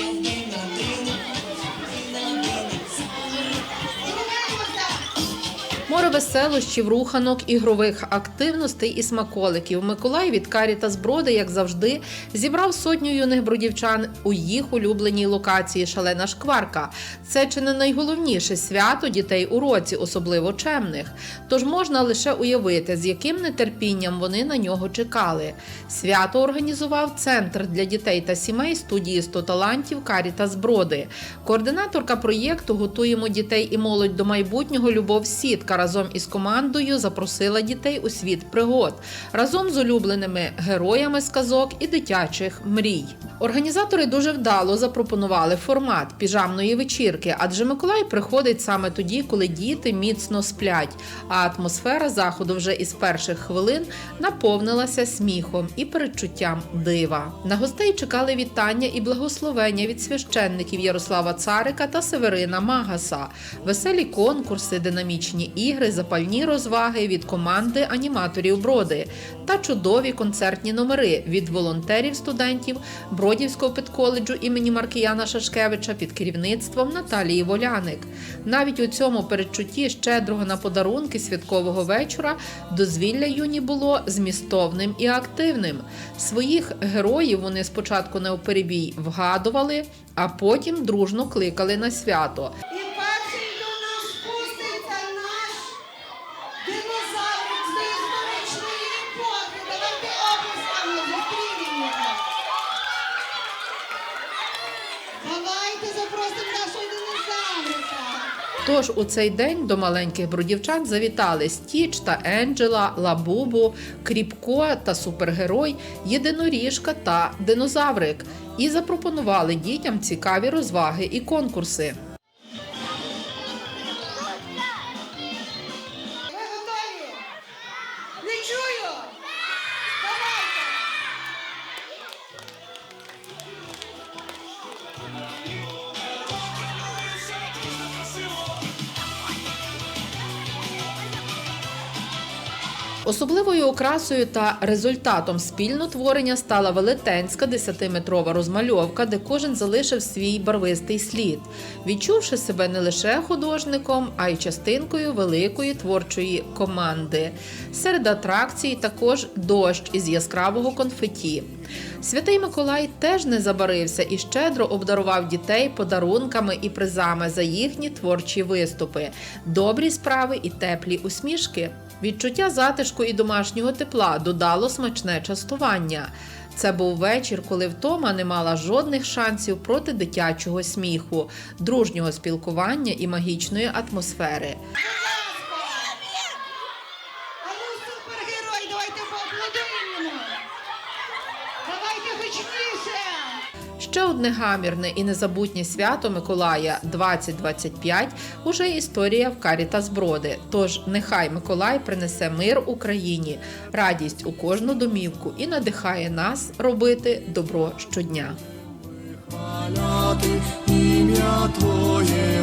don't know. Веселощів, руханок, ігрових активностей і смаколиків Миколай від Каріта Зброди, як завжди, зібрав сотню юних бродівчан у їх улюбленій локації Шалена Шкварка. Це чи не найголовніше свято дітей у році, особливо чемних. Тож можна лише уявити, з яким нетерпінням вони на нього чекали. Свято організував центр для дітей та сімей студії 100 талантів Каріта Зброди. Координаторка проєкту Готуємо дітей і молодь до майбутнього Любов Сітка разом із командою запросила дітей у світ пригод разом з улюбленими героями сказок і дитячих мрій. Організатори дуже вдало запропонували формат піжамної вечірки, адже Миколай приходить саме тоді, коли діти міцно сплять. А атмосфера заходу вже із перших хвилин наповнилася сміхом і передчуттям дива. На гостей чекали вітання і благословення від священників Ярослава Царика та Северина Магаса, веселі конкурси, динамічні ігри, запальні розваги від команди аніматорів Броди та чудові концертні номери від волонтерів студентів Бродівського педколеджу імені Маркіяна Шашкевича під керівництвом Наталії Воляник. Навіть у цьому передчутті щедрого на подарунки святкового вечора дозвілля юні було змістовним і активним. Своїх героїв вони спочатку не вперебій вгадували, а потім дружно кликали на свято. Тож у цей день до маленьких брудівчан завітали Стіч та Енджела, Лабубу, Кріпко та супергерой, єдиноріжка та динозаврик і запропонували дітям цікаві розваги і конкурси. Особливою окрасою та результатом спільнотворення стала велетенська 10-метрова розмальовка, де кожен залишив свій барвистий слід, відчувши себе не лише художником, а й частинкою великої творчої команди. Серед атракцій також дощ із яскравого конфеті. Святий Миколай теж не забарився і щедро обдарував дітей подарунками і призами за їхні творчі виступи, добрі справи і теплі усмішки. Відчуття затишку і домашнього тепла додало смачне частування. Це був вечір, коли втома не мала жодних шансів проти дитячого сміху, дружнього спілкування і магічної атмосфери. Ну. Давайте гучніше. Ще одне гамірне і незабутнє свято Миколая 2025 уже історія в карі та Зброди. Тож нехай Миколай принесе мир Україні, радість у кожну домівку і надихає нас робити добро щодня. Твоє